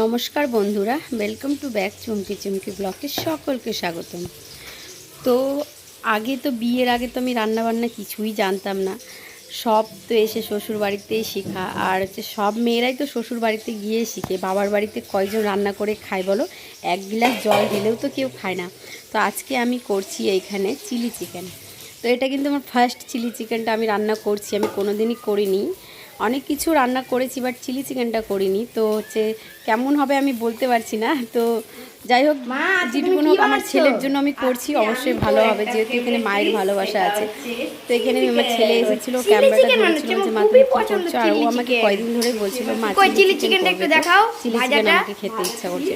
নমস্কার বন্ধুরা welcome to back Chumki Chumki ব্লকে সকলকে স্বাগতম। তো আগে তো বিয়ের আগে তো আমি রান্নাবান্না কিছুই জানতাম না। সব তো এসে শ্বশুর বাড়িতেই শেখা, আর হচ্ছে সব মেয়েরাই তো শ্বশুর বাড়িতে গিয়ে শিখে, বাবার বাড়িতে কয়জন রান্না করে খায় বলো? এক গ্লাস জল দিলেও তো কেউ খায় না। তো আজকে আমি করছি এইখানে চিলি চিকেন। তো এটা কিন্তু আমার ফার্স্ট চিলি চিকেনটা আমি রান্না করছি, আমি কোনোদিনই করিনি। অনেক কিছু রান্না করেছি বাট চিলি চিকেনটা করিনি। তো হচ্ছে কেমন হবে আমি বলতে পারছি না। তো যাই হোক যেটুকুন হোক আমার ছেলের জন্য আমি করছি অবশ্যই ভালো হবে যেহেতু এখানে মায়ের ভালোবাসা আছে। তো এখানে আমার ছেলে এসেছিল ক্যামেরাটা ধরেছিল যে মা তুমি কি করছ আর ও আমাকে কয়দিন ধরে বলছিল মা চিলি চিকেনটা একটু দেখাও চিলি চিকেন আমাকে খেতে ইচ্ছা করছে।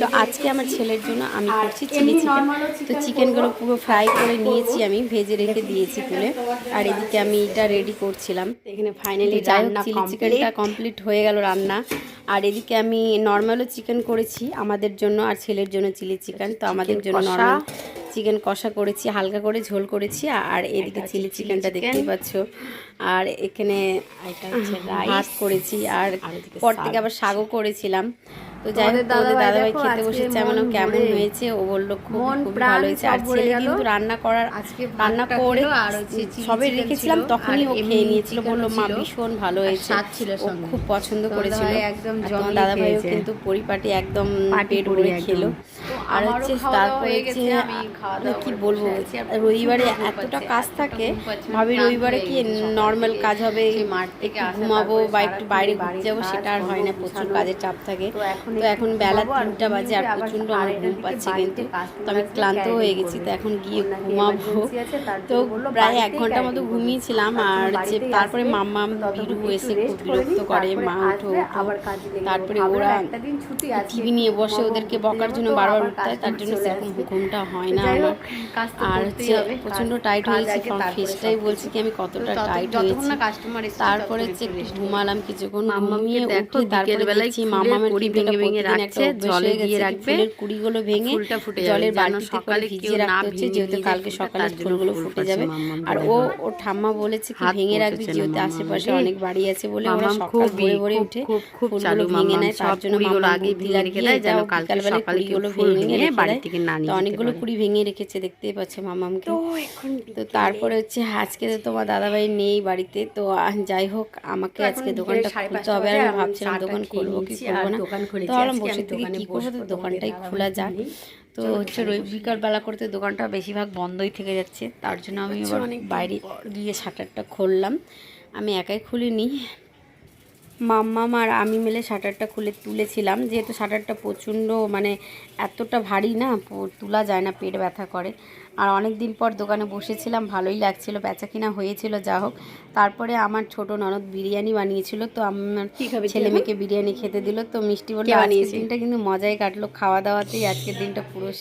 তো আজকে আমার ছেলের জন্য আমি করছি চিলি চিকেন তো চিকেনগুলো পুরো ফ্রাই করে নিয়েছি আমি ভেজে রেখে দিয়েছি তুলে। আর এদিকে আমি এটা রেডি করছিলাম। এখানে ফাইনালি যাই হোক চিলি চিকেনটা কমপ্লিট হয়ে গেল রান্না। আর এদিকে আমি নর্মালও চিকেন করেছি আমাদের জন্য আর ছেলের জন্য চিলি চিকেন তো আমাদের জন্য নর্মাল চিকেন কষা করেছি হালকা করে ঝোল করেছি আর এদিকে চিলি চিকেনটা দেখতেই পাচ্ছ। আর এখানে ভাত করেছি আর পর থেকে আবার শাগও করেছিলাম। তো যাই হোক তোমাদের দাদাভাই খেতে বসেছে এমন কেমন হয়েছে? ও বলল খুব খুব ভালো হয়েছে। আর ছেলে কিন্তু রান্না করার আজকে রান্না করে সবে রেখেছিলাম তখনই ও খেয়ে নিয়েছিল বলল মা ভীষণ ভালো হয়েছে। ও খুব পছন্দ করেছিল। একদম তোমার দাদাভাইও কিন্তু পরিপাটি একদম পেট ভরে খেলো। আর হচ্ছে তারপরে হচ্ছে কি বলব? রবিবারে এতটা কাজ থাকে ভাবি রবিবারে কি নর্মাল কাজ হবে ঘুমাবো বা একটু বাইরে ঘুরতে যাব সেটা আর হয় না প্রচুর কাজের চাপ থাকে তো এখন বেলা তিনটা বাজে আর প্রচণ্ড আমার ঘুম পাচ্ছে কিন্তু। তো আমি ক্লান্ত হয়ে গেছি তো এখন গিয়ে ঘুমাবো। তো প্রায় এক ঘণ্টার মতো ঘুমিয়েছিলাম আর যে তারপরে মাম্মা বিরু এসে খুব বিরক্ত করে মা উঠো। তারপরে ওরা টিভি নিয়ে বসে ওদেরকে বকার জন্য বারবার উঠতে হয় তার জন্য সেরকম ঘুমটা হয় না আমার। আর হচ্ছে প্রচণ্ড টাইট হয়েছে ফেসটাই বলছি কি আমি কতটা টাইট হয়েছি তারপরে হচ্ছে একটু ঘুমালাম কিছুক্ষণ ঘুমিয়ে উঠে তারপরে দেখছি মামামের ভেঙে ভেঙে রাখছে জলে দিয়ে রাখবে কুড়িগুলো ভেঙে জলের বালতিতে করে ভিজিয়ে রাখতে হচ্ছে যেহেতু কালকে সকালে ফুলগুলো ফুটে যাবে। আর ও ও ঠাম্মা বলেছে কি ভেঙে রাখবি যেহেতু আশেপাশে অনেক বাড়ি আছে বলে ওরা সকাল ভোরে ভোরে উঠে ফুলগুলো ভেঙে নেয় তার জন্য মামা আগে ভেঙে রেখে দেয় যেন কালকে সকালে কুড়িগুলো ভেঙে বাড়ি থেকে না নিয়ে অনেকগুলো কুড়ি ভেঙে রেখেছে দেখতেই পাচ্ছে মামামকে তো তারপরে হচ্ছে আজকে তো তোমার দাদাভাই নেই বাড়িতে তো যাই হোক আমাকে আজকে দোকানটা খুলতে হবে আর আমি ভাবছিলাম দোকান খুলবো কি করব না তো আর বসে থেকে কি করব? তো দোকানটাই খোলা যাক। তো হচ্ছে রবি বিকালবেলা করতে দোকানটা বেশিরভাগ বন্ধই থেকে যাচ্ছে তার জন্য আমি বাইরে গিয়ে শাটারটা খুললাম। আমি একাই খুলিনি মাম্মাম আর আমি মিলে শাটারটা খুলে তুলেছিলাম। যেহেতু শাটারটা প্রচণ্ড মানে এতটা ভারী না তোলা যায় না পেট ব্যথা করে। আর অনেক দিন পর দোকানে বসেছিলাম ভালোই লাগছিল বেচা কিনা হয়েছিল যা হোক। তারপরে আমার ছোট ননদ বিরিয়ানি বানিয়েছিল তো আমার ছেলে মেয়েকে বিরিয়ানি খেতে দিল তো মিষ্টি বলে আজকের দিনটা কিন্তু মজাই কাটলো খাওয়া দাওয়াতেই আজকের দিনটা পুরো